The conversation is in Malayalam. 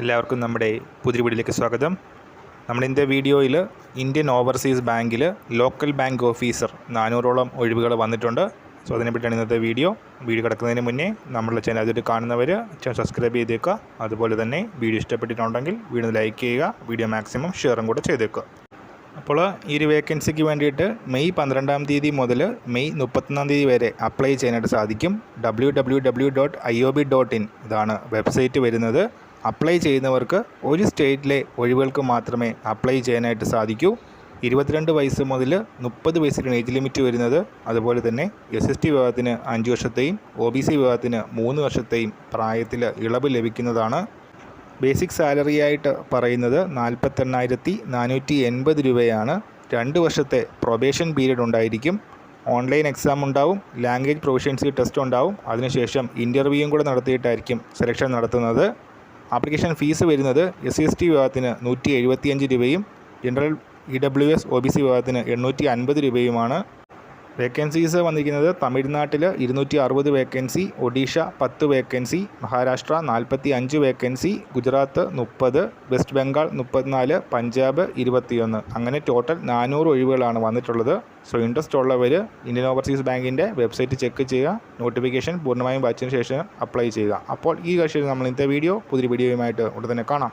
എല്ലാവർക്കും നമ്മുടെ പുതിയ വീഡിയോയിലേക്ക് സ്വാഗതം. നമ്മുടെ ഇന്നത്തെ വീഡിയോയിൽ ഇന്ത്യൻ ഓവർസീസ് ബാങ്കിൽ ലോക്കൽ ബാങ്ക് ഓഫീസർ നാനൂറോളം ഒഴിവുകൾ വന്നിട്ടുണ്ട്. സോ അതിനെപ്പറ്റിയാണ് ഇന്നത്തെ വീഡിയോ. വീഡിയോ കിടക്കുന്നതിന് മുന്നേ നമ്മളുടെ ചാനൽ അതിൽ കാണുന്നവർ സബ്സ്ക്രൈബ് ചെയ്തേക്കുക. അതുപോലെ തന്നെ വീഡിയോ ഇഷ്ടപ്പെട്ടിട്ടുണ്ടെങ്കിൽ വീഡിയോ ലൈക്ക് ചെയ്യുക വീഡിയോ മാക്സിമം ഷെയറും കൂടെ ചെയ്തേക്കുക. അപ്പോൾ ഈ ഒരു വേക്കൻസിക്ക് വേണ്ടിയിട്ട് മെയ് പന്ത്രണ്ടാം തീയതി മുതൽ മെയ് മുപ്പത്തൊന്നാം തീയതി വരെ അപ്ലൈ ചെയ്യാനായിട്ട് സാധിക്കും. W W W dot I O B dot in ഇതാണ് വെബ്സൈറ്റ് വരുന്നത്. അപ്ലൈ ചെയ്യുന്നവർക്ക് ഒരു സ്റ്റേറ്റിലെ ഒഴിവുകൾക്ക് മാത്രമേ അപ്ലൈ ചെയ്യാനായിട്ട് സാധിക്കൂ. ഇരുപത്തിരണ്ട് വയസ്സ് മുതൽ മുപ്പത് വയസ്സിലാണ് ഏജ് ലിമിറ്റ് വരുന്നത് അതുപോലെ തന്നെ എസ് എസ് ടി വിഭാഗത്തിന് അഞ്ച് വർഷത്തെയും ഒ ബി സി വിഭാഗത്തിന് മൂന്ന് വർഷത്തെയും പ്രായത്തിൽ ഇളവ് ലഭിക്കുന്നതാണ്. ബേസിക് സാലറി ആയിട്ട് പറയുന്നത് നാൽപ്പത്തെണ്ണായിരത്തി നാനൂറ്റി എൺപത് രൂപയാണ്. രണ്ട് വർഷത്തെ പ്രൊബേഷൻ പീരീഡ് ഉണ്ടായിരിക്കും. ഓൺലൈൻ എക്സാം ഉണ്ടാവും ലാംഗ്വേജ് പ്രൊഫഷൻസി ടെസ്റ്റ് ഉണ്ടാവും. അതിനുശേഷം ഇന്റർവ്യൂയും കൂടെ നടത്തിയിട്ടായിരിക്കും സെലക്ഷൻ നടത്തുന്നത്. ആപ്ലിക്കേഷൻ ഫീസ് വരുന്നത് എസ് സി വിഭാഗത്തിന് നൂറ്റി രൂപയും general E W S O B C വിഭാഗത്തിന് എണ്ണൂറ്റി അൻപത് രൂപയുമാണ്. വേക്കൻസീസ് വന്നിരിക്കുന്നത് തമിഴ്നാട്ടിൽ ഇരുന്നൂറ്റി അറുപത് വേക്കൻസി ഒഡീഷ പത്ത് വേക്കൻസി മഹാരാഷ്ട്ര നാൽപ്പത്തി അഞ്ച് വേക്കൻസി ഗുജറാത്ത് മുപ്പത് വെസ്റ്റ് ബംഗാൾ മുപ്പത്തിനാല് പഞ്ചാബ് ഇരുപത്തിയൊന്ന്. അങ്ങനെ ടോട്ടൽ നാനൂറ് ഒഴിവുകളാണ് വന്നിട്ടുള്ളത്. സോ ഇൻട്രസ്റ്റ് ഉള്ളവർ ഇന്ത്യൻ ഓവർസീസ് ബാങ്കിന്റെ വെബ്സൈറ്റ് ചെക്ക് ചെയ്യുക നോട്ടിഫിക്കേഷൻ പൂർണമായും വായിച്ചതിന് ശേഷം അപ്ലൈ ചെയ്യുക. അപ്പോൾ ഈ കാഴ്ചയിൽ നമ്മൾ ഇന്നത്തെ വീഡിയോ പുതിയ വീഡിയോയുമായിട്ട് ഉടൻ തന്നെ കാണാം.